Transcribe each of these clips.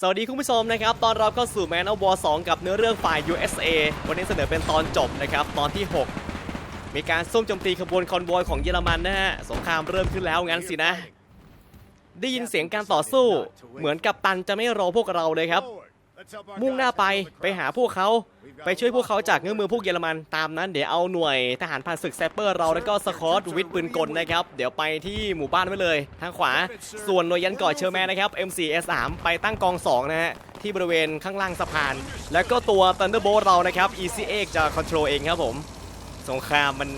สวัสดีคุณผู้ชมนะครับตอนรับเข้าสู่ Man of War 2กับเนื้อเรื่องฝ่าย USA วันนี้เสนอเป็นตอนจบนะครับตอนที่ 6 มีการซุ่มโจมตีขบวนคอนวอยของเยอรมันนะฮะสงครามเริ่มขึ้นแล้วงั้นสินะ ได้ยินเสียงการต่อสู้ เหมือนกับตันจะไม่รอพวกเราเลยครับ มุ่งหน้าไปไปหาพวกเขาไปช่วยพวกเขาจากเงื้อมือพวกเยอรมันตามนั้นเดี๋ยวเอาหน่วยทหารผ่านศึกแซปเปอร์เราแล้วก็สคอตวิทปืนกลนะครับ เดี๋ยวไปที่หมู่บ้านไว้เลย ทางขวาส่วนหน่วยยันก่อเชอร์แมนนะครับ M4S3 ไปตั้งกอง 2 นะฮะที่บริเวณข้างล่างสะพาน แล้วก็ตัว Thunderbolt เรานะครับ ECX จะคอนโทรลเองครับผม สงครามมัน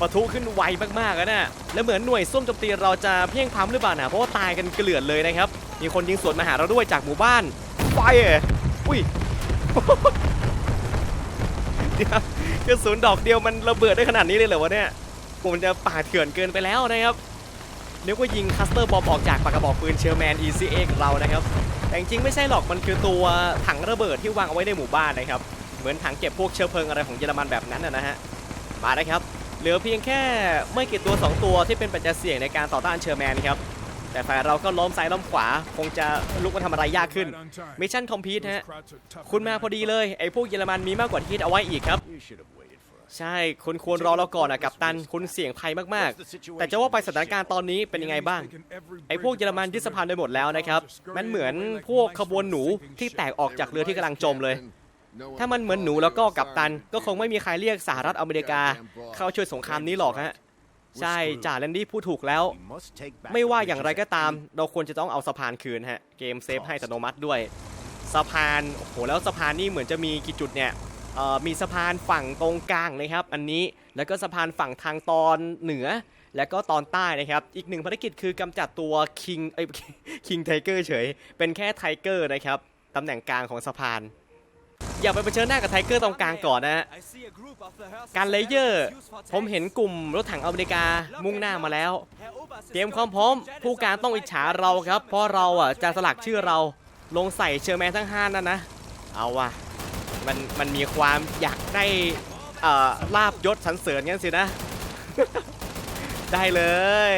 ปะทุขึ้นไวมากๆอะนะแล้วเหมือนหน่วยส้วมโจมตีเราจะเพียงพ้ำหรือเปล่านะเพราะว่าตายกันเกลื่อนเลยนะครับ มีคนยิงสวนมาหาเราด้วยจากหมู่บ้านไฟอุ้ยเดี๋ยวกระสุนดอกเดียวมันระเบิดได้ขนาดนี้เลยเหรอวะเนี่ยผมจะป่าเถื่อนเกินไปแล้วนะครับนึกว่ายิงคัสเตอร์บอมออกจากปากกระบอกปืนเชลแมน ECA ของเรานะครับ แต่จริงๆไม่ใช่หรอกมันคือตัวถังระเบิดที่วางเอาไว้ในหมู่บ้านนะครับ เหมือนถังเก็บพวกเชื้อเพลิงอะไรของเยอรมันแบบนั้นนะฮะมาเลยครับ เหลือเพียงแค่ไม่กี่ตัว 2 ตัวที่เป็นปัจจัยเสี่ยงในการต่อต้านเชอร์แมนครับ แต่ฝ่ายเราก็ล้อมซ้ายล้อมขวา คงจะลุกมาทำอะไรยากขึ้นมิชชั่นคอมพิวต์ฮะคุณมาพอดีเลยไอ้พวกเยอรมันมีมากกว่าที่คิดเอาไว้อีกครับใช่คุณควรรอเราก่อนอะกับตัน คุณเสี่ยงภัยมาก ๆ แต่จะว่าไปสถานการณ์ตอนนี้เป็นยังไงบ้าง ไอ้พวกเยอรมันยึดสะพานไปหมดแล้วนะครับ มันเหมือนพวกขบวนหนูที่แตกออกจากเรือที่กำลังจมเลย ถ้ามันเหมือนหนูแล้วก็กับตัน ก็คงไม่มีใครเรียกสหรัฐอเมริกา เข้าช่วยสงครามนี้หรอกฮะใช่จ่าแลนดี้พูดถูกแล้ว ไม่ว่าอย่างไรก็ตาม เราควรจะต้องเอาสะพานคืนฮะ เกมเซฟให้อัตโนมัติด้วย สะพาน โอ้โห แล้วสะพานนี่เหมือนจะมีกี่จุดเนี่ยเอ่อมีสะพานฝั่งตรงกลางนะครับ อันนี้ แล้วก็สะพานฝั่งทางตอนเหนือ แล้วก็ตอนใต้นะครับ อีกหนึ่งภารกิจคือกำจัดตัวคิง เอ้ยคิงไทเกอร์เฉย เป็นแค่ไทเกอร์นะครับ ตำแหน่งกลางของสะพาน อย่าไปเผชิญหน้ากับไทเกอร์ตรงกลางก่อนนะฮะการเลเยอร์ ผมเห็นกลุ่มรถถังอเมริกามุ่งหน้ามาแล้ว เตรียมความพร้อม ผู้การต้องอิจฉาเราครับ เพราะเราอะจะสลักชื่อเราลงใส่เชอร์แมนทั้งห้านั่นนะ เอาว่ะมันมันมีความอยากได้เอ่อลาบยศสรรเสริญงั้นสินะ ได้เลย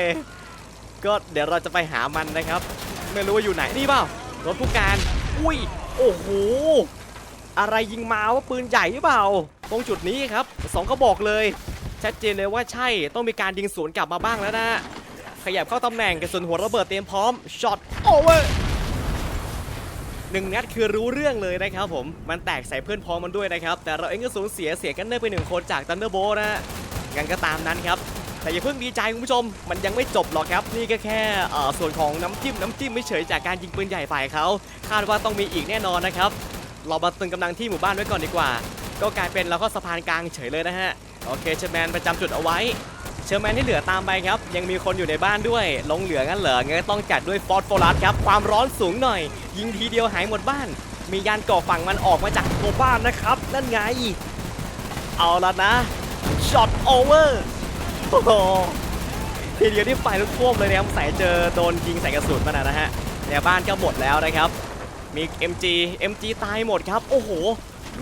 ก็เดี๋ยวเราจะไปหามันนะครับ ไม่รู้ว่าอยู่ไหนนี่เปล่ารถผู้การ อุ้ย โอ้โห อะไรยิงมาว่าปืนใหญ่หรือเปล่า ตรงจุดนี้ครับสองก็บอกเลย ชัดเจนเลยว่าใช่ต้องมีการยิงสวนกลับมาบ้างแล้วนะ ขยับเข้าตำแหน่งกระสุนหัวระเบิดเตรียมพร้อมช็อตโอเวอร์หนึ่งนัดคือรู้เรื่องเลยนะครับผมมันแตกใส่เพื่อนพ้องมันด้วยนะครับ แต่เราเองก็สูญเสียเสียกันเนอร์ไปหนึ่งคนจากตันเดอร์โบนะฮะงั้นก็ตามนั้นครับแต่อย่าเพิ่งดีใจคุณผู้ชม มันยังไม่จบหรอกครับ นี่ก็แค่เออส่วนของน้ำจิ้มน้ำจิ้มไม่เฉยจากการยิงปืนใหญ่ฝ่ายเขาคาดว่าต้องมีอีกแน่นอนนะครับ เรามาตึงกำลังที่หมู่บ้านไว้ก่อนดีกว่า ก็กลายเป็นเราก็สะพานกลางเฉยเลยนะฮะ โอเคเชอร์แมนประจำจุดเอาไว้ เชอร์แมนที่เหลือตามไปครับ ยังมีคนอยู่ในบ้านด้วย ลงเหลืองั้นเหรองั้นต้องจัดด้วยฟอสโฟรัสครับ ความร้อนสูงหน่อย ยิงทีเดียวหายหมดบ้าน มียานก่อฝั่งมันออกมาจากตัวบ้านนะครับ นั่นไง เอาละนะ ช็อตโอเวอร์ โอ้โหทีเดียวที่ไฟลุกท่วมเลยนะครับใส่เจอโดนยิงใส่กระสุนมานะฮะเนี่บ้านก็หมดแล้วนะครับ มี MG MG ตายหมดครับ โอ้โห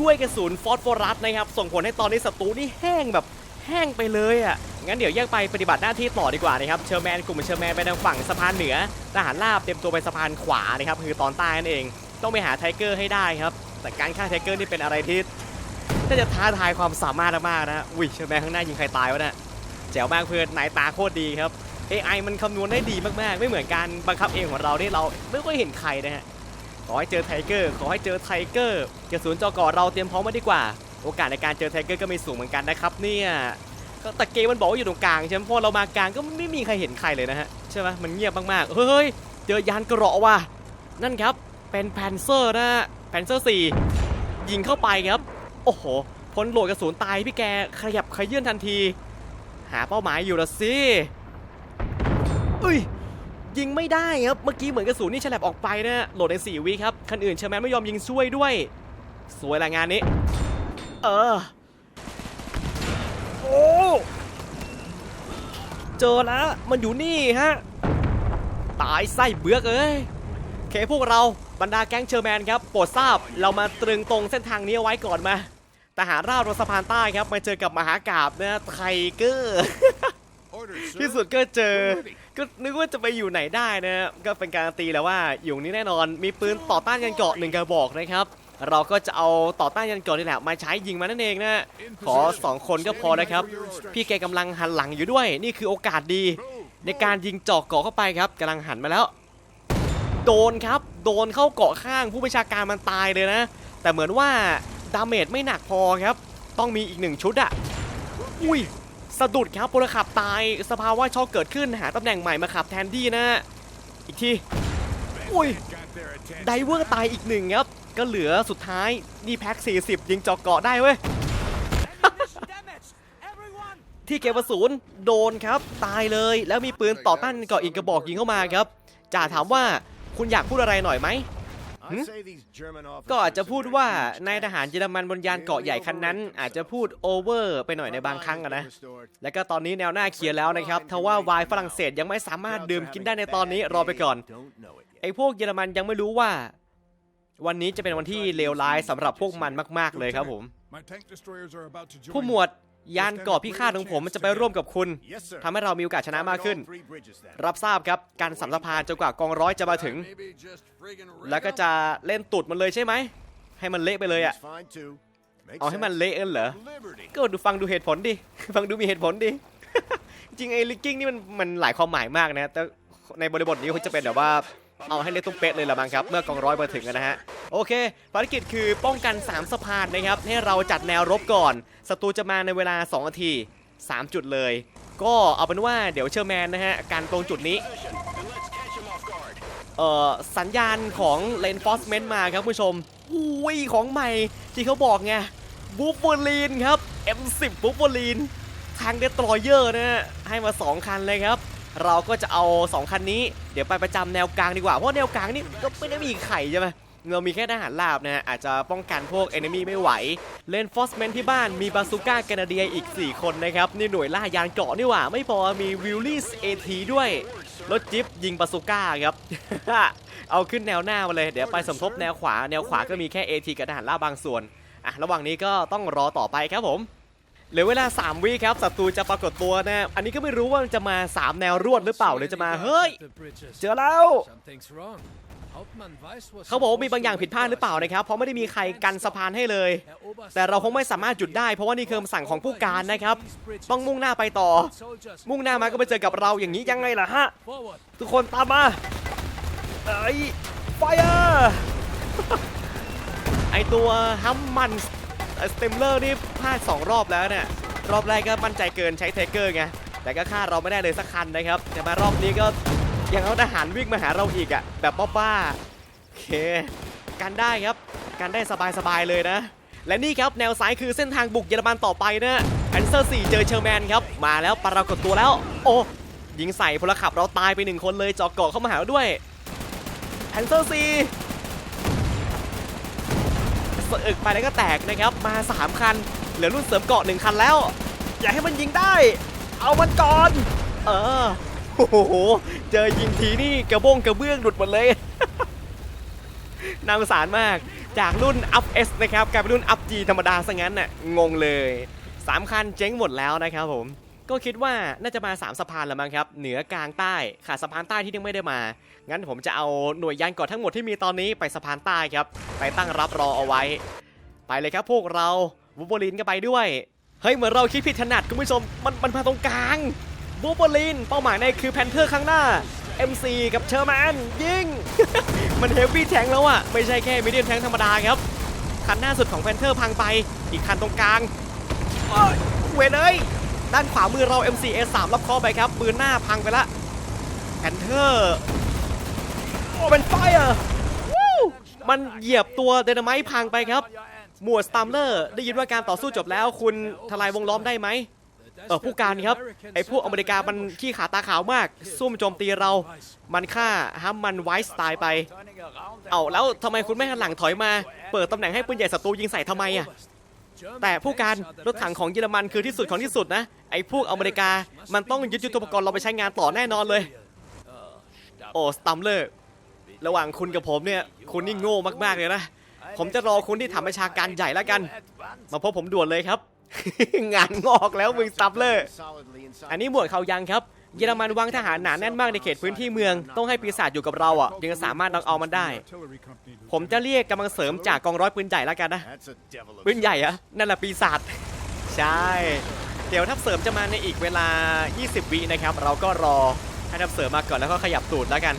ด้วยกระสุนฟอสฟอรัสนะครับ ส่งผลให้ตอนนี้ศัตรูนี่แห้งแบบแห้งไปเลยอะ งั้นเดี๋ยวแยกไปปฏิบัติหน้าที่ต่อดีกว่านะครับ เชอร์แมนกลุ่มเชอร์แมนไปทางฝั่งสะพานเหนือ ทหารราบเตรียมตัวไปสะพานขวานะครับคือตอนใต้นั่นเอง ต้องไปหาไทเกอร์ให้ได้ครับ แต่การฆ่าไทเกอร์นี่เป็นอะไรที่น่าจะท้าทายความสามารถมากนะอุ้ยเชอร์แมนข้างหน้ายิงใครตายวะเนี่ยแจ๋วมากเพื่อนนายตาโคตรดีครับ AI มันคำนวณได้ดีมากๆ ไม่เหมือนการบังคับเองของเรานี่เราไม่ค่อยเห็นใครนะฮะ ขอให้เจอไทเกอร์ขอให้เจอไทเกอร์กระสุนจอกอเราเตรียมพร้อมไว้ดีกว่า โอกาสในการเจอไทเกอร์ก็มีสูงเหมือนกันนะครับเนี่ยก็แต่เกมมันบอกว่าอยู่ตรงกลางใช่ไหมพอเรามากลางก็ไม่มีใครเห็นใครเลยนะฮะใช่ไหมมันเงียบมากๆเฮ้ยเจอยานกระรอว่ะนั่นครับเป็นแพนเซอร์นะแพนเซอร์4ยิงเข้าไปครับ โอ้โหพ้นโหลดกระสุนตายพี่แกขยับขยื่นทันที หาเป้าหมายอยู่ละสิอุ้ย ยิงไม่ได้ครับ เมื่อกี้เหมือนกระสุนนี่ฉลับออกไปนะฮะโหลดใน4วิครับ คันอื่นเชอร์แมนไม่ยอมยิงช่วยด้วย สวยละงานนี้ เออ โอ้ เจอแล้ว มันอยู่นี่ฮะ ตายไส้เบือกเอ้ยโอเคพวกเราบรรดาแก๊งเชอร์แมนครับ โปรดทราบ เรามาตรึงตรงเส้นทางนี้เอาไว้ก่อนมาทหารราบบนสะพานใต้ครับ มาเจอกับมหากาบนะไทเกอร์ที่สุดก็เจอ ก็นึกว่าจะไปอยู่ไหนได้นะก็เป็นการตีแล้วว่าอยู่นี้แน่นอนมีปืนต่อต้านยันเกาะหนึ่งกระบอกนะครับเราก็จะเอาต่อต้านยันเกาะนี่แหละมาใช้ยิงมันนั่นเองนะขอ 2 คนก็พอนะครับ พี่แกกำลังหันหลังอยู่ด้วย นี่คือโอกาสดี ในการยิงจอกเกาะเข้าไปครับกำลังหันมาแล้ว โดนครับ โดนเข้าเกาะข้างผู้บัญชาการมันตายเลยนะ แต่เหมือนว่าดาเมจไม่หนักพอครับ ต้องมีอีกหนึ่งชุดอะอุ้ย สะดุดครับพลขับตายสภาวะช็อกเกิดขึ้นหาตำแหน่งใหม่มาขับแทนที่นะอีกทีอุ้ยไดเวอร์ตายอีกหนึ่งครับ ก็เหลือสุดท้ายนี่แพ็ค40 ยิงเจอกเกาะได้เว้ยที่เก็บกระสุนโดนครับ ตายเลยแล้วมีปืนต่อต้านเกาะอีกกระบอกยิงเข้ามาครับจ่าถามว่าคุณอยากพูดอะไรหน่อยไหม ก็อาจจะพูดว่านายทหารเยอรมันบนยานเกาะใหญ่คันนั้น อาจจะพูดโอเวอร์ไปหน่อยในบางครั้งอะนะ แล้วก็ตอนนี้แนวหน้าเคลียร์แล้วนะครับทว่าไวน์ฝรั่งเศสยังไม่สามารถดื่มกินได้ในตอนนี้รอไปก่อน ไอ้พวกเยอรมันยังไม่รู้ว่า วันนี้จะเป็นวันที่เลวร้ายสำหรับพวกมันมาก ๆเลยครับผม ผู้หมวด ยานเกาะพิฆาตของผมมันจะไปร่วมกับคุณทำให้เรามีโอกาสชนะมากขึ้น รับทราบครับการสัมสพานจนกว่ากองร้อยจะมาถึง แล้วก็จะเล่นตุดมันเลยใช่ไหม ให้มันเละไปเลยอะเอาให้มันเละเอนเหรอ ก็ดูฟังดูเหตุผลดิ ฟังดูมีเหตุผลดิ จริงไอ้ลิกกิ้งนี่มันมันหลายความหมายมากนะ แต่ในบริบทนี้เขาจะเป็นแบบว่า เอาให้เละตุ้มเป๊ะเลยละมั้งครับ เมื่อกองร้อยมาถึงนะฮะ โอเค ภารกิจคือป้องกัน 3สะพานนะครับ ให้เราจัดแนวรบก่อน ศัตรูจะมาในเวลา2นาที 3 จุดเลย ก็เอาเป็นว่าเดี๋ยวเชอร์แมนนะฮะ การตรงจุดนี้ เอ่อ สัญญาณของ Reinforcement มาครับผู้ชมอุ้ยของใหม่ที่เขาบอกไงบูฟเฟอรีนครับ M10 บูฟเฟอรีนทางเดตรอยเยอร์นะฮะให้มา 2 คันเลยครับ เราก็จะเอา 2 คันนี้ เดี๋ยวไปประจำแนวกลางดีกว่า เพราะแนวกลางนี่ก็ไม่ได้มีไข่ใช่ไหมเรามีแค่ทหารลาบนะฮะอาจจะป้องกันพวก enemy ไม่ไหว Reinforcement ที่บ้านมีบาซูก้าแคนาเดียอีก 4 คนนะครับ นี่หน่วยล่ายานเกาะนี่หว่า ไม่พอมีวิลลี่เอทีด้วย รถจิ๊บยิงบาซูก้าครับ เอาขึ้นแนวหน้ามาเลย เดี๋ยวไปสมทบแนวขวา แนวขวาก็มีแค่ AT กับทหารล่าบางส่วนอะระหว่างนี้ก็ต้องรอต่อไปครับผม เหลือเวลา 3 วิครับศัตรูจะปรากฏตัวนะอันนี้ก็ไม่รู้ว่ามันจะมา 3 แนวรวดหรือเปล่าหรือจะมาเฮ้ย เจอแล้วเขาบอกว่ามีบางอย่างผิดพลาดหรือเปล่านะครับเพราะไม่ได้มีใครกันสะพานให้เลย แต่เราคงไม่สามารถหยุดได้ เพราะว่านี่คือคำสั่งของผู้การนะครับ ต้องมุ่งหน้าไปต่อ มุ่งหน้ามาก็ไปเจอกับเราอย่างนี้ยังไงล่ะฮะทุกคนตามมาไอ้ไฟร์ไอตัวฮัมมันส สเต็มเลอร์นี่พลาด2รอบแล้วเนี่ยรอบแรกก็มั่นใจเกินใช้เทเกอร์ไงแต่ก็ฆ่าเราไม่ได้เลยสักคันนะครับแต่มารอบนี้ก็ยังเอาทหารวิ่งมาหาเราอีกอะแบบบ้าๆโอเคกันได้ครับกันได้สบายๆเลยนะ และนี่ครับแนวซ้ายคือเส้นทางบุกเยอรมันต่อไปนะแอนเซอร์4เจอเชอร์แมนครับมาแล้วปรากฏตัวแล้ว โอ้ยิงใส่พลขับเราตายไปหนึ่งคนเลยจาะเกาะเข้ามาหาเราด้วยแอนเซอร์4 สะอึกไปแล้วก็แตกนะครับมา 3 คัน เหลือรุ่นเสริมเกาะ1คันแล้ว อย่าให้มันยิงได้ เอามันก่อน เออโอ้โหเจอยิงทีนี่กระบงกระเบื้องหลุดหมดเลยน่าสงสารมากจากรุ่น Up S นะครับกลายเป็นรุ่น Up G ธรรมดาซะงั้นน่ะงงเลย 3 คันเจ๊งหมดแล้วนะครับผม ก็คิดว่าน่าจะมา 3สะพานแล้วมั้งครับ เหนือกลางใต้ขาดสะพานใต้ที่ยังไม่ได้มา งั้นผมจะเอาหน่วยยานเกาะทั้งหมดที่มีตอนนี้ไปสะพานใต้ครับ ไปตั้งรับรอเอาไว้ ไปเลยครับพวกเราวูบลินก็ไปด้วย เฮ้ยเหมือนเราคิดผิดถนัดคุณผู้ชม มันมันมาตรงกลางวูบลินเป้าหมายในคือแพนเทอร์ข้างหน้า MC กับเชอร์แมนยิง มันเฮฟวี่แทงแล้วอะไม่ใช่แค่มิเดียมแทงธรรมดาครับ คันหน้าสุดของแพนเทอร์พังไป อีกคันตรงกลางโอ้ยเวยเลยด้านขวามือเรา MCS3 รับคอไปครับปืนหน้าพังไปละแพนเทอร์ เป็นไฟอะมันเหยียบตัวเดนามายพังไปครับ หมวดสตัมเลอร์ได้ยินว่าการต่อสู้จบแล้ว คุณทลายวงล้อมได้ไหมเออผู้การครับไอพวกอเมริกามันขี้ขาตาขาวมาก ซุ่มโจมตีเรา มันฆ่าฮัมมันไวส์ตายไป เอาแล้วทำไมคุณไม่หันหลังถอยมา เปิดตำแหน่งให้ปืนใหญ่ศัตรูยิงใส่ทำไมอะแต่ผู้การรถถังของเยอรมันคือที่สุดของที่สุดนะ ไอพวกอเมริกา มันต้องยึดยุทธปกรณ์เราไปใช้งานต่อแน่นอนเลย โอ้สตัมเลอร์ ระหว่างคุณกับผมเนี่ยคุณนี่โง่มากๆเลยนะ ผมจะรอคุณที่ทำประชาการใหญ่แล้วกัน มาพบผมด่วนเลยครับ งานงอกแล้วมึงซับเลอร์อันนี้หมวดเขายังครับ เยอรมันวางทหารหนาแน่นมากในเขตพื้นที่เมือง ต้องให้ปีศาจอยู่กับเราอะจึงจะสามารถน็อกเอามันได้ ผมจะเรียกกำลังเสริมจากกองร้อยปืนใหญ่แล้วกันนะ ปืนใหญ่อะนั่นแหละปีศาจ ใช่ เดี๋ยวทัพเสริมจะมาในอีกเวลา 20วินะครับ เราก็รอให้ทัพเสริมมาก่อนแล้วก็ขยับตูดแล้วกัน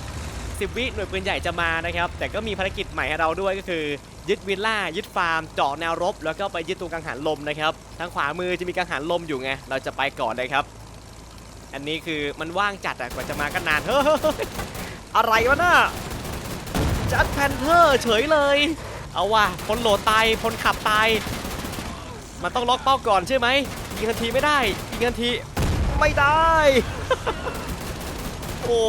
10 วิหน่วยปืนใหญ่จะมานะครับ แต่ก็มีภารกิจใหม่ให้เราด้วยก็คือ ยึดวิลล่า ยึดฟาร์มเจาะแนวรบ แล้วก็ไปยึดตัวกังหันลมนะครับ ทางขวามือจะมีกังหันลมอยู่ไง เราจะไปก่อนเลยครับ อันนี้คือมันว่างจัดอะกว่าจะมาก็นาน เฮ้ยอะไรวะน่ะจัดแพนเทอร์เฉยเลย เอาว่ะคนโหลดตายคนขับตาย มันต้องล็อกเป้าก่อนใช่ไหมยิงทันทีไม่ได้ยิงทันทีไม่ได้ โอ้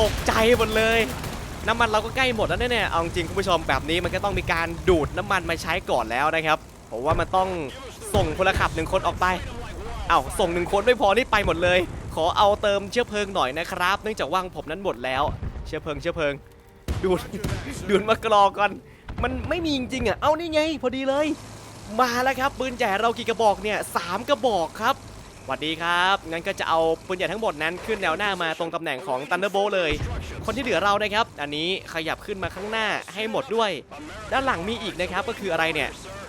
ตกใจหมดเลย น้ำมันเราก็ใกล้หมดแล้วแน่ๆเอาจริงคุณผู้ชมแบบนี้มันก็ต้องมีการดูดน้ำมันมาใช้ก่อนแล้วนะครับผมว่ามันต้องส่งพลขับหนึ่งคนออกไปเอา้าส่งหนึ่งคนไม่พอนี่ไปหมดเลย ขอเอาเติมเชื้อเพลิงหน่อยนะครับ เนื่องจากว่างผมนั้นหมดแล้ว เชื้อเพลิงเชื้อเพลิง ดูดดูดมากรอกก่อน มันไม่มีจริงๆอะ เอานี่ไง พอดีเลย มาแล้วครับปืนใหญ่เรากี่กระบอกเนี่ยสามกระบอกครับ สวัสดีครับ งั้นก็จะเอาปืนใหญ่ทั้งหมดนั้นขึ้นแนวหน้ามาตรงตำแหน่งของ Thunderbolt เลย คนที่เหลือเรานะครับ อันนี้ขยับขึ้นมาข้างหน้าให้หมดด้วย ด้านหลังมีอีกนะครับ ก็คืออะไรเนี่ย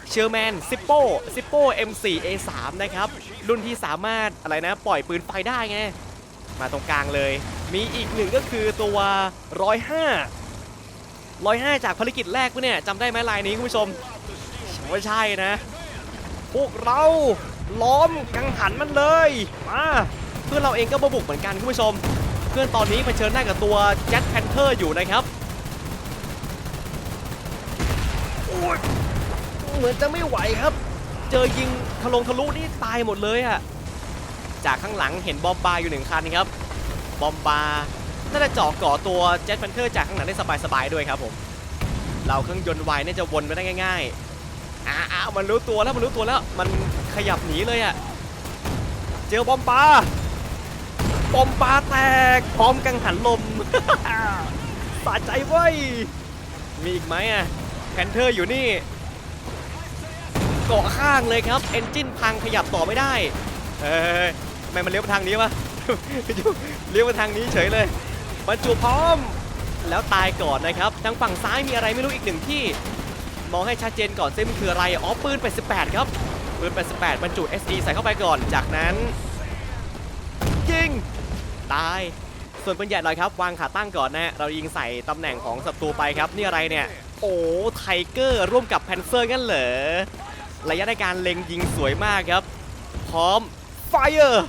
เชอร์แมนซิปโป้ซิปโป้ M4A3 นะครับ รุ่นที่สามารถอะไรนะ ปล่อยปืนไฟได้ไง มาตรงกลางเลย มีอีกหนึ่งก็คือตัว 105 105 จากภารกิจแรกปะเนี่ยจำได้ไหมลายนี้คุณผู้ชมไม่ใช่นะ พวกเรา ล้อมกังหันมันเลยมาเพื่อนเราเองก็มาบุกเหมือนกันคุณผู้ชม เพื่อนตอนนี้เผชิญหน้ากับตัวแจ็คแพนเทอร์อยู่นะครับเหมือนจะไม่ไหวครับ เจอยิงทะลงทะลุนี่ตายหมดเลยอะจากข้างหลังเห็นบอมบาอยู่หนึ่งคันครับ บอมบาน่าจะเจาะก่อตัวแจ็คแพนเทอร์จากข้างหลังได้สบายๆด้วยครับผม เราเครื่องยนต์ไวน่าจะวนไปได้ง่าย ๆ อ้าวมันรู้ตัวแล้วมันรู้ตัวแล้วมันขยับหนีเลยอะเจอบอมบาร์บอมบาแตกพร้อมกังหันลมสะใจเว้ยมีอีกไหมอะแพนเทอร์อยู่นี่เกาะข้างเลยครับเอนจินพังขยับต่อไม่ได้เฮ้ยทำไมมันเลี้ยวไปทางนี้วะเลี้ยวไปทางนี้เฉยเลยบรรจุพร้อมแล้วตายก่อนนะครับ ทางฝั่งซ้ายมีอะไรไม่รู้อีกหนึ่งที่ มองให้ชัดเจนก่อนซิมคืออะไร อ๋อ ปืน 88 ครับ ปืน 88 บรรจุ SE ใส่เข้าไปก่อน จากนั้น ยิง ตาย ส่วนปืนใหญ่หน่อยครับ วางขาตั้งก่อนนะ เรายิงใส่ตำแหน่งของศัตรูไปครับ นี่อะไรเนี่ย โอ้ไทเกอร์ร่วมกับแพนเซอร์งั้นเหรอ ระยะในการเล็งยิงสวยมากครับ พร้อม ไฟเออร์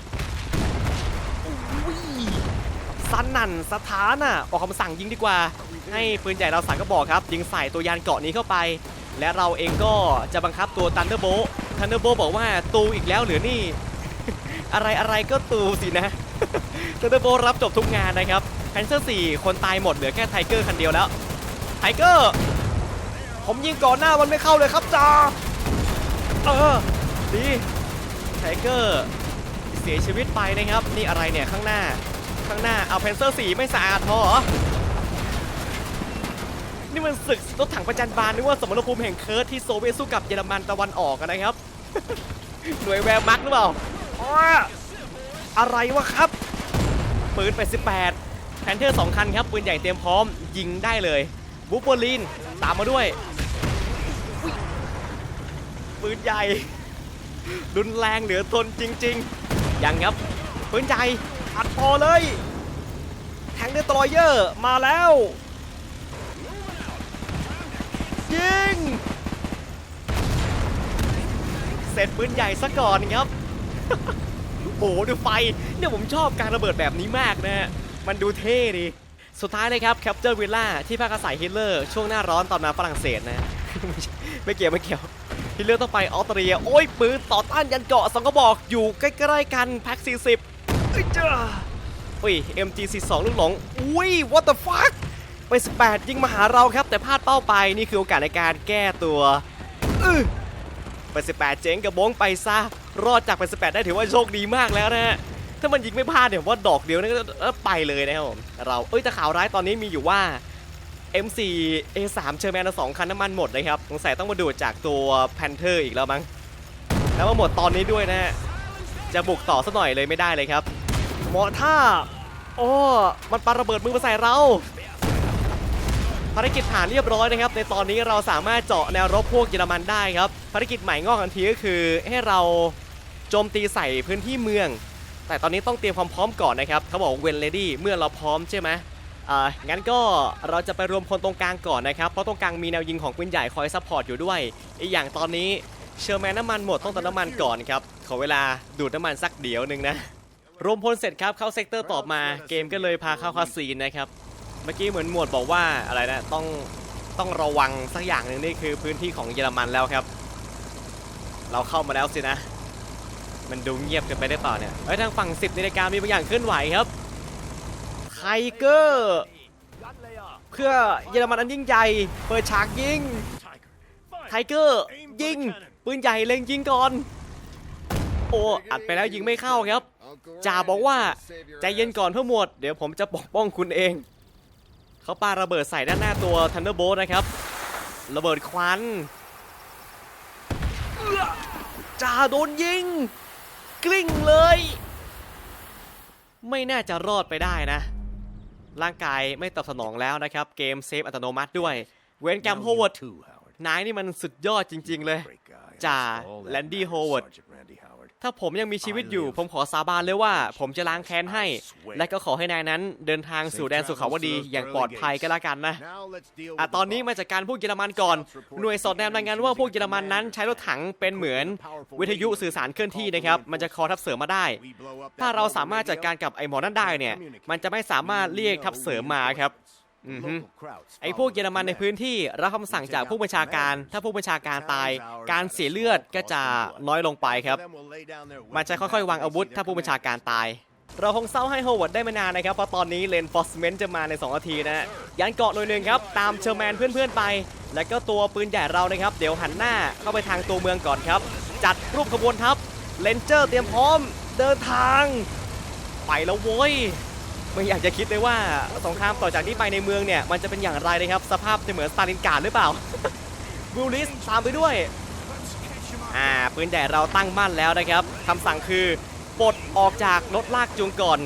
สันนั่นสถานอะ ออกคำสั่งยิงดีกว่า ให้ปืนใหญ่เราสั่งก็บอกครับยิงใส่ตัวยานเกาะนี้เข้าไป และเราเองก็จะบังคับตัว Thunderbolt Thunderbolt บอกว่าตูอีกแล้วหรือนี่ อะไรอะไรก็ตูสินะ Thunderbolt รับจบทุกงานนะครับแพนเซอร์4คนตายหมดเหลือแค่ไทเกอร์คันเดียวแล้วไทเกอร์ผมยิงก่อนหน้ามันไม่เข้าเลยครับจ้าเออดีไทเกอร์เสียชีวิตไปนะครับ นี่อะไรเนี่ยข้างหน้าข้างหน้าเอาเพนเซอร์สีไม่สะอาดพอ นี่มันศึกรถถังประจันบานนึกว่าสมรภูมิแห่งเคิร์ทที่โซเวียตสู้กับเยอรมันตะวันออกนะครับ หน่วยแวร์มักหรือเปล่าอะไรวะครับปืน88แพนเทอร์2คันครับปืนใหญ่เตรียมพร้อมยิงได้เลยบูเปอร์ลินตามมาด้วยอุ๊ยปืนใหญ่รุนแรงเหลือทนจริงๆ ยังครับปืนใหญ่อัดพอเลย แทงเดอร์ตรอยเยอร์มาแล้ว ยิง เสร็จปืนใหญ่ซะก่อนครับโอ้โหดูไฟ เนี่ยผมชอบการระเบิดแบบนี้มากนะ มันดูเท่ดี สุดท้ายเลยครับแคปเจอร์วิลล่าที่พักอาศัยฮิตเลอร์ช่วงหน้าร้อนตอนมาฝรั่งเศสนะ ไม่เกี่ยวไม่เกี่ยวฮิตเลอร์ต้องไปออสเตรีย โอ้ยปืนต่อต้านยันเกาะสองกระบอกอยู่ใกล้ๆกันแพ็ค40เอ้ยจ้าอุ้ย MG42 ลูกหลง อุ้ย what the fuck ไป 18 ยิงมาหาเราครับ แต่พลาดเป้าไปนี่คือโอกาสในการแก้ตัวไป 18 เจ๊งกับบงไปซะรอดจากไป 18 ได้ถือว่าโชคดีมากแล้วนะฮะถ้ามันยิงไม่พลาดเนี่ยว่าดอกเดียวนี่นก็ไปเลยนะครับผมเราเอ้ยแต่ข่าวร้ายตอนนี้มีอยู่ว่า M4 A3 เชอร์แมนละสองคันน้ำมันหมดนะครับสงสัยต้องมาดูดจากตัว Panther อีกแล้วมั้งแล้วมาหมดตอนนี้ด้วยนะฮะจะบุกต่อสักหน่อยเลยไม่ได้เลยครับหมอท่าโอ้มันปาระเบิดมือมาใส่เรา ภารกิจผ่านเรียบร้อยนะครับ ในตอนนี้เราสามารถเจาะแนวรบพวกเยอรมันได้ครับ ภารกิจใหม่งอกทันทีก็คือให้เราโจมตีใส่พื้นที่เมือง แต่ตอนนี้ต้องเตรียมความพร้อมก่อนนะครับเขาบอกเวนเลดี้เมื่อเราพร้อมใช่ไหมอ่างั้นก็เราจะไปรวมพลตรงกลางก่อนนะครับ เพราะตรงกลางมีแนวยิงของปืนใหญ่คอยซัพพอร์ตอยู่ด้วย อีกอย่างตอนนี้เชอร์แมนน้ำมันหมดต้องเติมน้ำมันก่อนครับ ขอเวลาดูดน้ำมันสักเดี๋ยวหนึ่งนะ รวมพลเสร็จครับเข้าเซกเตอร์ต่อมา เกมก็เลยพาเข้าคาซีนนะครับ มื่อกี้เหมือนหมวดบอกว่าอะไรนะต้องต้องระวังสักอย่างหนึ่งนี่คือพื้นที่ของเยอรมันแล้วครับ เราเข้ามาแล้วสินะ มันดูเงียบกันไปได้เปล่าเนี่ยเฮ้ยทางฝั่ง 10นาฬิกามีบางอย่างเคลื่อนไหวครับไทเกอร์เพื่อเยอรมันอันยิ่งใหญ่เปิดฉากยิงไทเกอร์ยิงปืนใหญ่เล็งยิงก่อน โอ้อัดไปแล้วยิงไม่เข้าครับจ่าบอกว่าใจเย็นก่อนเพื่อหมด เดี๋ยวผมจะปกป้องคุณเอง เขาปาระเบิดใส่ด้านหน้าตัว Thunderbolt นะครับ ระเบิดควันเอื้อจ่าโดนยิง กลิ้งเลย ไม่น่าจะรอดไปได้นะ ร่างกายไม่ตอบสนองแล้วนะครับ เกมเซฟอัตโนมัติด้วย เวนแกรมโฮเวิร์ดนายนี่มันสุดยอดจริง ๆ เลยจ่า Randy Howard ถ้าผมยังมีชีวิตอยู่ ผมขอสาบานเลยว่า ผมจะล้างแค้นให้ และก็ขอให้นายนั้น เดินทางสู่แดนสุขาวดีอย่างปลอดภัยก็แล้วกันนะอะตอนนี้มาจากการพวกเยอรมันก่อน หน่วยสอดแนมรายงานว่าพวกเยอรมันนั้นใช้รถถังเป็นเหมือน วิทยุสื่อสารเคลื่อนที่นะครับ มันจะคอทัพเสริมมาได้ ถ้าเราสามารถจัดการกับไอ้หมอนั่นได้เนี่ย มันจะไม่สามารถเรียกทัพเสริมมาครับอือฮึ ไอ้พวกเยอรมันในพื้นที่รับคำสั่งจากผู้บัญชาการ ถ้าผู้บัญชาการตาย การเสียเลือดก็จะน้อยลงไปครับ มันจะค่อยๆ วางอาวุธ ถ้าผู้บัญชาการตาย เราคงเศร้าให้โฮเวิร์ดได้ไม่นานนะครับ เพราะตอนนี้เลนฟอสเมนต์จะมาใน 2 นาทีนะฮะยันเกาะหน่วยหนึ่งครับ ตามเชอร์แมนเพื่อนๆไป แล้วก็ตัวปืนใหญ่เรานะครับ เดี๋ยวหันหน้าเข้าไปทางตัวเมืองก่อนครับ จัดรูปขบวนทัพเลนเจอร์เตรียมพร้อมเดินทาง ไปแล้วโว้ย ไม่อยากจะคิดเลยว่าสงครามต่อจากนี้ไปในเมืองเนี่ยมันจะเป็นอย่างไรนะครับ สภาพจะเหมือนสตาลินกราดหรือเปล่าบูลิสตามไปด้วยอ่าปืนใหญ่เราตั้งมั่นแล้วนะครับคำสั่งคือปลดออกจากรถลากจูงก่อน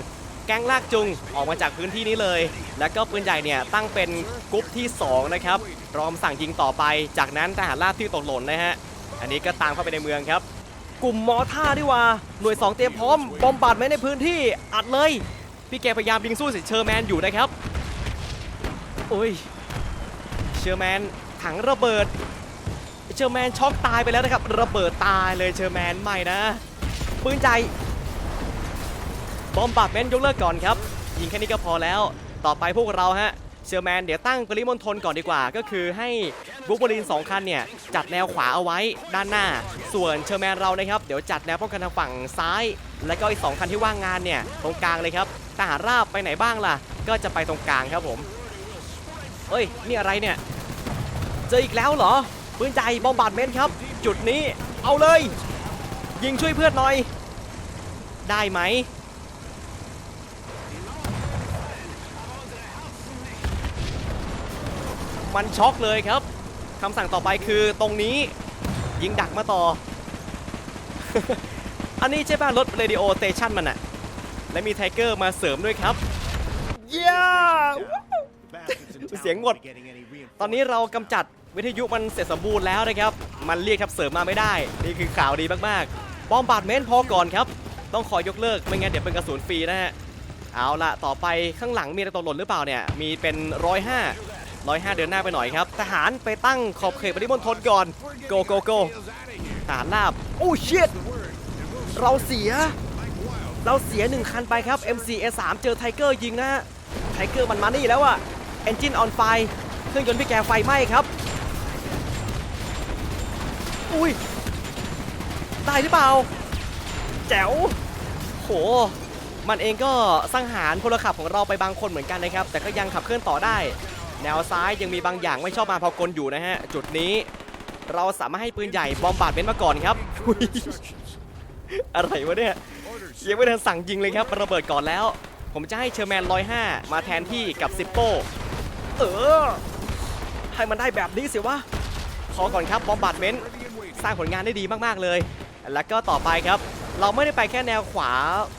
แก๊งลากจูงออกมาจากพื้นที่นี้เลย แล้วก็ปืนใหญ่เนี่ยตั้งเป็นกรุ๊ปที่ 2 นะครับรอคำสั่งยิงต่อไป จากนั้นทหารราบที่ตกหล่นนะฮะอันนี้ก็ตามเข้าไปในเมืองครับ กลุ่มมอท่าดีว่าหน่วย 2 เตรียมพร้อมบอมบาดไว้ในพื้นที่อัดเลย พี่แกพยายามยิงสู้สิเชอร์แมนอยู่นะครับโอ้ยเชอร์แมนถังระเบิด เชอร์แมนช็อกตายไปแล้วนะครับระเบิดตายเลยเชอร์แมนไม่นะปืนใจบอมบาร์ดแมนยกเลิกก่อนครับยิงแค่นี้ก็พอแล้วต่อไปพวกเราฮะเชอร์แมนเดี๋ยวตั้งปริมณฑลก่อนดีกว่า ก็คือให้บุกบอลินสองคันเนี่ยจัดแนวขวาเอาไว้ด้านหน้า ส่วนเชอร์แมนเรานะครับเดี๋ยวจัดแนวป้องกันทางฝั่งซ้าย แล้วก็อีกสองคันที่ว่างงานเนี่ยตรงกลางเลยครับทหารราบไปไหนบ้างล่ะ ก็จะไปตรงกลางครับผมเอ้ยนี่อะไรเนี่ยเจออีกแล้วเหรอปืนใจบอมบาร์ดเมนครับ จุดนี้เอาเลย ยิงช่วยเพื่อนหน่อย ได้ไหมมันช็อกเลยครับคำสั่งต่อไปคือตรงนี้ยิงดักมาต่อ อันนี้ใช่ป่ะรถเรดิโอสเตชันมันอะและมีไทเกอร์มาเสริมด้วยครับเย้เสียงหมด ตอนนี้เรากำจัดวิทยุมันเสร็จสมบูรณ์แล้วนะครับ มันเรียกทับเสริมมาไม่ได้ นี่คือข่าวดีมากๆบอมบาดเมนพอก่อนครับ ต้องขอยกเลิกไม่งั้นเดี๋ยวเป็นกระสุนฟรีนะฮะ เอาละต่อไปข้างหลังมีอะไรตกหล่นหรือเปล่าเนี่ย มีเป็นร้อยห้าร้อยห้าเดินหน้าไปหน่อยครับ ทหารไปตั้งขอบเขตปริมณฑลก่อน โกโกโกทหารลาบ โอ้เชิด เราเสีย เราเสียหนึ่งคันไปครับ MCA3 เจอไทเกอร์ยิงนะฮะ ไทเกอร์มันมานี่แล้วอะ Engine on fire เครื่องยนต์พี่แกไฟไหม้ครับ อุ้ย ได้หรือเปล่า แจ๋ว โห มันเองก็สังหารพลขับของเราไปบางคนเหมือนกันนะครับ แต่ก็ยังขับเคลื่อนต่อได้ แนวซ้ายยังมีบางอย่างไม่ชอบมาพากลอยู่นะฮะ จุดนี้เราสามารถให้ปืนใหญ่บอมบาดเบนมาก่อนครับ อะไรวะเนี่ยยังไม่ทันสั่งยิงเลยครับระเบิดก่อนแล้ว ผมจะให้เชอร์แมน105มาแทนที่กับซิปโป้เออให้มันได้แบบนี้สิวะขอก่อนครับบอมบาร์ดเมนต์สร้างผลงานได้ดีมากๆเลย แล้วก็ต่อไปครับ เราไม่ได้ไปแค่แนวขวา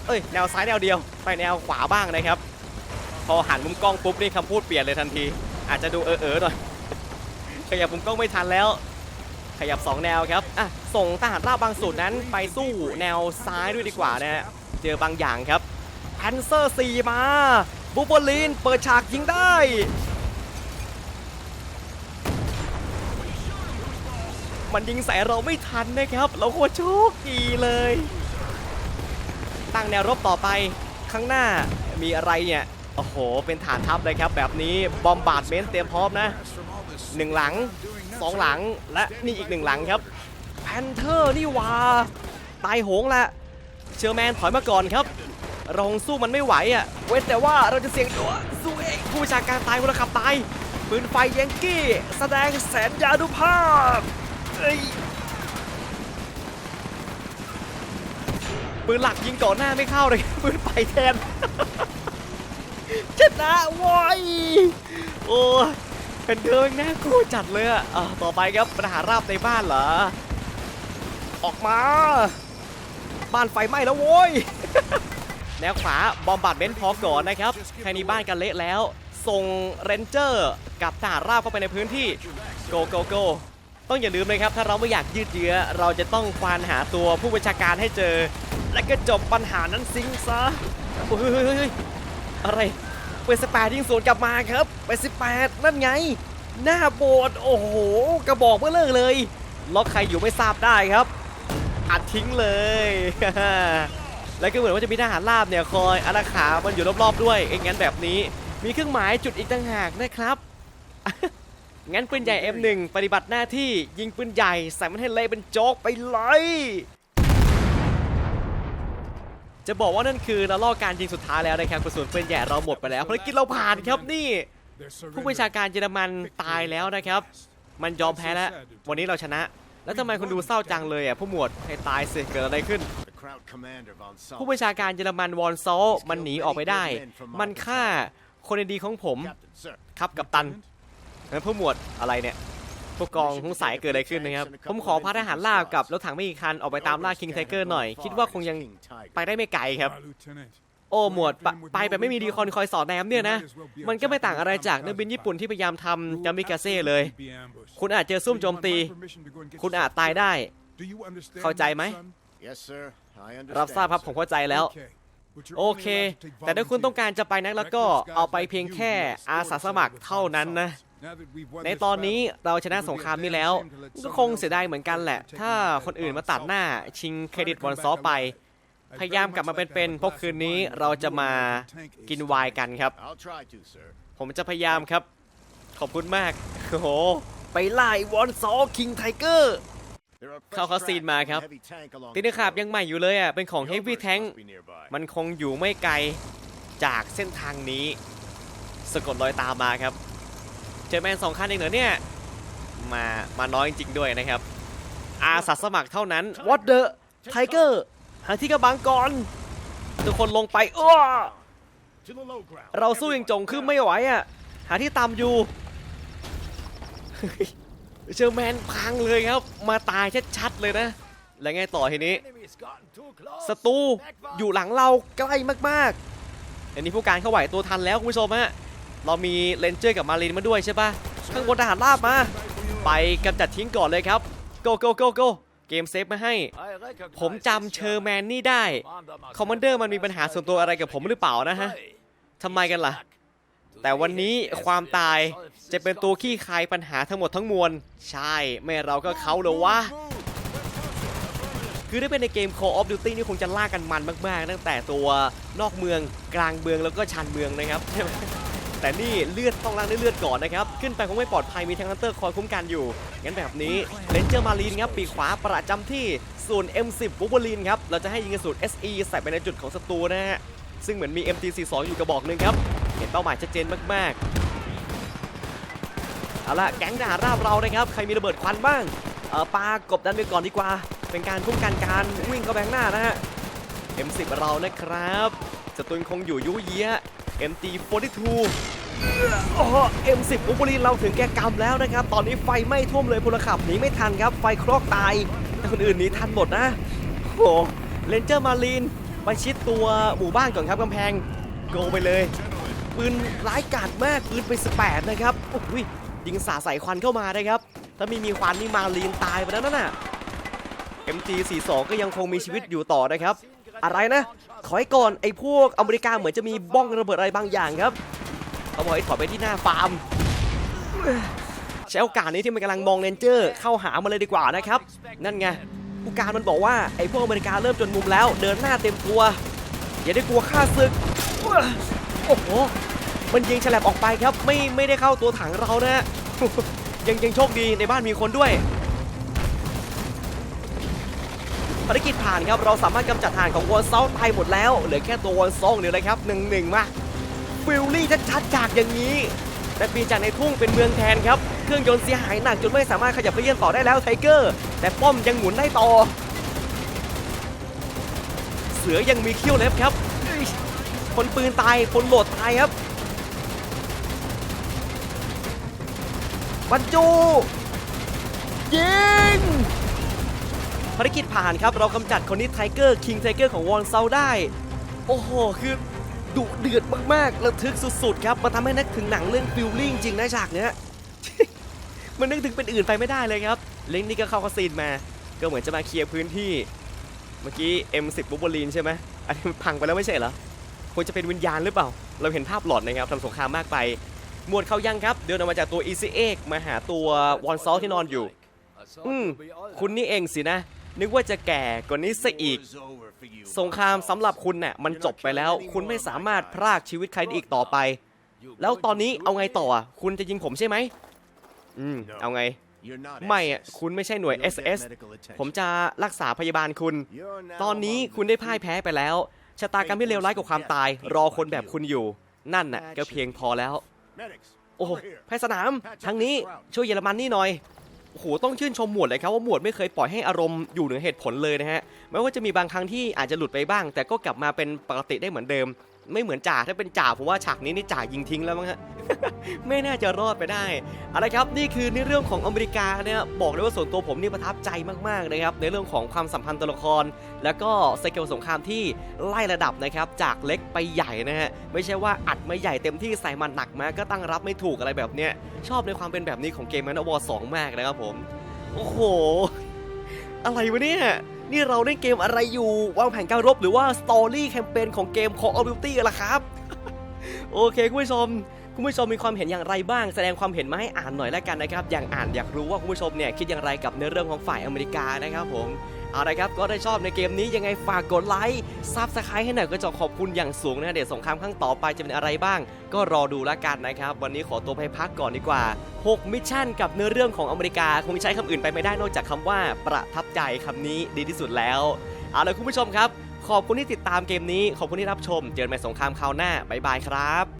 เอ้ยแนวซ้ายแนวเดียว ไปแนวขวาบ้างนะครับ พอหันมุมกล้องปุ๊บนี่คำพูดเปลี่ยนเลยทันที อาจจะดูเออเออหน่อยขยับมุมกล้องไม่ทันแล้ว ขยับ 2 แนวครับอะส่งทหารราบบางส่วนนั้นไปสู้แนวซ้ายด้วยดีกว่านะฮะเจอบางอย่างครับแพนเซอร์4มาบูบอลีนเปิดฉากยิงได้มันยิงใส่เราไม่ทันนะครับ เราโคตรโชคดีเลย ตั้งแนวรบต่อไปข้างหน้ามีอะไรเนี่ย โอ้โห เป็นฐานทัพเลยครับ แบบนี้บอมบาร์ดเมนต์เตรียมพร้อมนะหนึ่งหลัง สองหลังและนี่อีกหนึ่งหลังครับแพนเทอร์นี่วาตายโหงละเชอร์แมนถอยมาก่อนครับราคงสู้มันไม่ไหวอะเว้นแต่ว่าเราจะเสี่ยงตัวสู้เองผู้ชาการตายพลขับตายปืนไฟยังกี้ แสดงแสนยานุภาพปืนหลักยิงก่อนหน้าไม่เข้าเลยปืนไฟแทนชนะว้ยโอ้ เป็นเดิมน่ากลัวจัดเลยอะอะต่อไปครับปัญหาราบในบ้านเหรอ ออกมา บ้านไฟไหม้แล้วโว้ยแนวขวาบอมบาร์ดเมนต์พอก่อนนะครับแค่นี้บ้านกันเละแล้ว ส่งเรนเจอร์กับทหารราบเข้าไปในพื้นที่โกโกโกต้องอย่าลืมนะครับ ถ้าเราไม่อยากยืดเยื้อ เราจะต้องควานหาตัวผู้บัญชาการให้เจอ และก็จบปัญหานั้นซิงซะโอ้ยอะไร เป็นสแปดยิงสวนกลับมาครับเป็นสิบแปดนั่นไง หน้าโบสถ์โอ้โห กระบอกเมื่อเลิกเลยล็อกใครอยู่ไม่ทราบได้ครับอัดทิ้งเลย แล้วก็เหมือนว่าจะมีทหารราบเนี่ยคอยอารักขามันอยู่รอบๆด้วยเองงั้นแบบนี้ มีเครื่องหมายจุดอีกต่างหากนะครับงั้นปืนใหญ่ M1 ปฏิบัติหน้าที่ยิงปืนใหญ่ใส่มันให้เละเป็นโจ๊กไปเลย จะบอกว่านั่นคือระลอกการยิงสุดท้ายแล้วนะครับกระสุนปืนใหญ่เราหมดไปแล้วภารกิจเราผ่านครับนี่ ผู้บัญชาการเยอรมันตายแล้วนะครับ มันยอมแพ้แล้ว วันนี้เราชนะ แล้วทำไมคุณดูเศร้าจังเลยอะผู้หมวดให้ตายสิเกิดอะไรขึ้น ผู้บัญชาการเยอรมันวอนโซลมันหนีออกไปได้ มันฆ่าคนดีของผม ครับกับตันแล้วผู้หมวดอะไรเนี่ย ผู้กองสงสัยเกิดอะไรขึ้นนะครับ ผมขอพาทหารลาบกับรถถังไม่กี่คันออกไปตามล่าคิงไทเกอร์หน่อย คิดว่าคงยังไปได้ไม่ไกลครับ โอ้หมวดปะไปแบบไม่มีดีคอนคอยสอดแนมเนี่ยนะ มันก็ไม่ต่างอะไรจากนักบินญี่ปุ่นที่พยายามทำกามิกาเซ่เลย คุณอาจเจอซุ่มโจมตี คุณอาจตายได้ เข้าใจไหม รับทราบครับผมเข้าใจแล้วโอเค แต่ถ้าคุณต้องการจะไปนักแล้วก็เอาไปเพียงแค่อาสาสมัครเท่านั้นนะ ในตอนนี้เราชนะสงครามนี้แล้ว ก็คงเสียดายเหมือนกันแหละ ถ้าคนอื่นมาตัดหน้าชิงเครดิตบอลซอไป พยายามกลับมาเป็นๆเพราะคืนนี้เราจะมากินไวน์กันครับ ผมจะพยายามครับ ขอบคุณมากโอ้โหไปไล่วอนซอคิงไทเกอร์เข้าเข้าคาคาซีซีนนมามาคครัรับบติตินนคาบยังใหม่อยู่เลยอะเป็นของของเฮเฮฟฟวี่วี่แทแทงงมันคงอยู่ไม่ไกลจากเส้นทางนี้ สะกดรอยตามมาครับเจอแมนสองคันเองเหรอเนี่ย มามาน้อยจริงๆด้วยนะครับ อาสาสมัครเท่านั้น What the Tiger หาที่กระบังก่อน ทุกคนลงไปอ้อเราสู้ยังจงขึ้นไม่ไหวอะ หาที่ต่ำอยู่เจอแมนพังเลยครับ มาตายชัดๆเลยนะ แล้วไงต่อทีนี้ศัตรูอยู่หลังเราใกล้มากๆ อันนี้ผู้การเข้าไหวตัวทันแล้วคุณผู้ชมฮะ เรามีเลนเจอร์กับมารินมาด้วยใช่ปะข้างบนทหารราบมา ไปกำจัดทิ้งก่อนเลยครับโกโกโกโกเกมเซฟมาให้ ผมจำเชอร์แมนนี่ได้ คอมมานเดอร์มันมีปัญหาส่วนตัวอะไรกับผมหรือเปล่านะฮะทำไมกันล่ะ แต่วันนี้ความตายจะเป็นตัวขี้คายปัญหาทั้งหมดทั้งมวล ใช่ไม่เราก็เขาเลยวะคือถ้าเป็นในเกม Call of Duty นี่คงจะล่ากันมันมาก ๆ ตั้งแต่ตัวนอกเมืองกลางเมืองแล้วก็ชานเมืองนะครับใช่ไหม แต่นี่เลือดต้องล้างด้วยเลือดก่อนนะครับ ขึ้นไปคงไม่ปลอดภัยมีทั้งฮันเตอร์คอยคุ้มกันอยู่ งั้นแบบนี้เลนเจอร์มารีนครับปีขวาประจำที่ส่วน M10 วูบลีนครับเราจะให้ยิงกระสุน SE ใส่ไปในจุดของศัตรูนะฮะซึ่งเหมือนมี MT42 อยู่กระบอกหนึ่งครับเห็นเป้าหมายชัดเจนมากๆเอาละแก๊งทหารราบเรานะครับใครมีระเบิดควันบ้างเออปากบดันไปก่อนดีกว่า เป็นการคุ้มกันการวิ่งเข้าแบงหน้านะฮะ M10 เรานะครับศัตรูยังคงอยู่ยุเยียะ MT42 โอ้โห M10 อุบลีเราถึงแก่กรรมแล้วนะครับ ตอนนี้ไฟไหม้ท่วมเลยพลขับหนีไม่ทันครับ ไฟคลอกตาย แต่คนอื่นหนีทันหมดนะ โอ้เลนเจอร์มารีนไปชิดตัวหมู่บ้านก่อนครับกำแพงโกไปเลย ปืนร้ายกาจมากปืนไป18นะครับโอ้ยยิงสาใส่ควันเข้ามานะครับ ถ้าม่มีควันนี่มารีนตายไปแล้วนั่นน่ะ MG42 ก็ยังคงมีชีวิตอยู่ต่อนะครับ อะไรนะถอยก่อนไอ้พวกอเมริกาเหมือนจะมีบ้องระเบิดอะไรบางอย่างครับเขาบอกให้ถอยไปที่หน้าฟาร์มใช้โอกาสนี้ที่มันกำลังมองเลนเจอร์ เข้าหามาเลยดีกว่านะครับ นั่นไงผู้การมันบอกว่าไอ้พวกอเมริกาเริ่มจนมุมแล้ว เดินหน้าเต็มตัว อย่าได้กลัวฆ่าศึกโอ้โหมันยิงฉลับออกไปครับ ไม่ไม่ได้เข้าตัวถังเรานะฮะยังยังโชคดีในบ้านมีคนด้วย ภารกิจผ่านครับ เราสามารถกำจัดฐานของวอลซาตายหมดแล้ว เหลือแค่ตัววอลซองเดียวเลยครับหนึ่งหนึ่งมาฟิลลี่ชัดๆจากอย่างนี้ แต่ปีนจากในทุ่งเป็นเมืองแทนครับ เครื่องยนต์เสียหายหนักจนไม่สามารถขยับเขยื้อนต่อได้แล้วไทเกอร์ แต่ป้อมยังหมุนได้ต่อ เสือยังมีเขี้ยวเล็บครับ คนปืนตายคนโหลดตายครับบรรจูยิง ภารกิจผ่านครับ เรากำจัดคนนี้ไทเกอร์คิงไทเกอร์ของวอนเซาได้ โอ้โห คือดุเดือดมากๆระทึกสุดๆครับมันทำให้นึกถึงหนังเรื่องฟิลลิ่งจริงนะฉากเนี้ย มันนึกถึงเป็นอื่นไปไม่ได้เลยครับ เล้งนี่ก็เข้าคาซีนมา ก็เหมือนจะมาเคลียร์พื้นที่ เมื่อกี้ M10 บูบลีนใช่ไหมอันนี้มันพังไปแล้วไม่ใช่เหรอควรจะเป็นวิญญาณหรือเปล่า เราเห็นภาพหลอนนะครับทำสงครามมากไป หมวดเขายังครับ เดินออกมาจากตัว e c x มาหาตัววอนซอลที่นอนอยู่ อืมคุณนี่เองสินะ นึกว่าจะแก่กว่านี้ซะอีก สงครามสำหรับคุณน่ะมันจบไปแล้ว คุณไม่สามารถพรากชีวิตใครได้อีกต่อไป แล้วตอนนี้เอาไงต่ออะคุณจะยิงผมใช่ไหมอืมเอาไง ไม่อะคุณไม่ใช่หน่วย SS ผมจะรักษาพยาบาลคุณ ตอนนี้คุณได้พ่ายแพ้ไปแล้ว ชะตากรรมที่เลวร้ายกว่าความตาย รอคนแบบคุณอยู่ นั่นน่ะก็เพียงพอแล้ว โอ้โหแพทย์สนามทางนี้ช่วยเยอรมันนี่หน่อย โหต้องชื่นชมหมวดเลยครับว่าหมวดไม่เคยปล่อยให้อารมณ์อยู่เหนือเหตุผลเลยนะฮะแม้ว่าจะมีบางครั้งที่อาจจะหลุดไปบ้าง แต่ก็กลับมาเป็นปกติได้เหมือนเดิม ไม่เหมือนจ่าถ้าเป็นจ่าผมว่าฉากนี้นี่จ่ายิงทิ้งแล้วมั้งฮะไม่น่าจะรอดไปได้อาละครับนี่คือในเรื่องของอเมริกาเนี่ยบอกเลยว่าส่วนตัวผมนี่ประทับใจมากๆนะครับในเรื่องของความสัมพันธ์ตัวละคร แล้วก็สเกลสงครามที่ไล่ระดับนะครับจากเล็กไปใหญ่นะฮะไม่ใช่ว่าอัดมาใหญ่เต็มที่ใส่มันหนักมาก็ตั้งรับไม่ถูกอะไรแบบเนี้ยชอบในความเป็นแบบนี้ของเกมแมนวอร์สองมากนะครับผมโอ้โห อะไรวะเนี่ย นี่เราเล่นเกมอะไรอยู่ วางแผนการรบหรือว่าสตอรี่แคมเปญของเกม Call of Duty ล่ะครับ โอเคคุณผู้ชม คุณผู้ชมมีความเห็นอย่างไรบ้าง แสดงความเห็นมาให้อ่านหน่อยแล้วกันนะครับ อย่างอ่านอยากรู้ว่าคุณผู้ชมเนี่ยคิดอย่างไรกับเนื้อเรื่องของฝ่ายอเมริกานะครับผม เอาละครับก็ได้ชอบในเกมนี้ยังไงฝากกดไลค์ซับสไครต์ให้หน่อยก็จะขอบคุณอย่างสูงนะเดี๋ยวสงครามครั้งต่อไปจะเป็นอะไรบ้าง ก็รอดูแล้วกันนะครับ วันนี้ขอตัวไปพักก่อนดีกว่า 6 มิชชั่นกับเนื้อเรื่องของอเมริกาคงใช้คำอื่นไปไม่ได้นอกจากคำว่าประทับใจคำนี้ดีที่สุดแล้วเอาละคุณผู้ชมครับ ขอบคุณที่ติดตามเกมนี้ขอบคุณที่รับชม เจอกันใหม่สงครามคราวหน้าบ๊ายบายครับ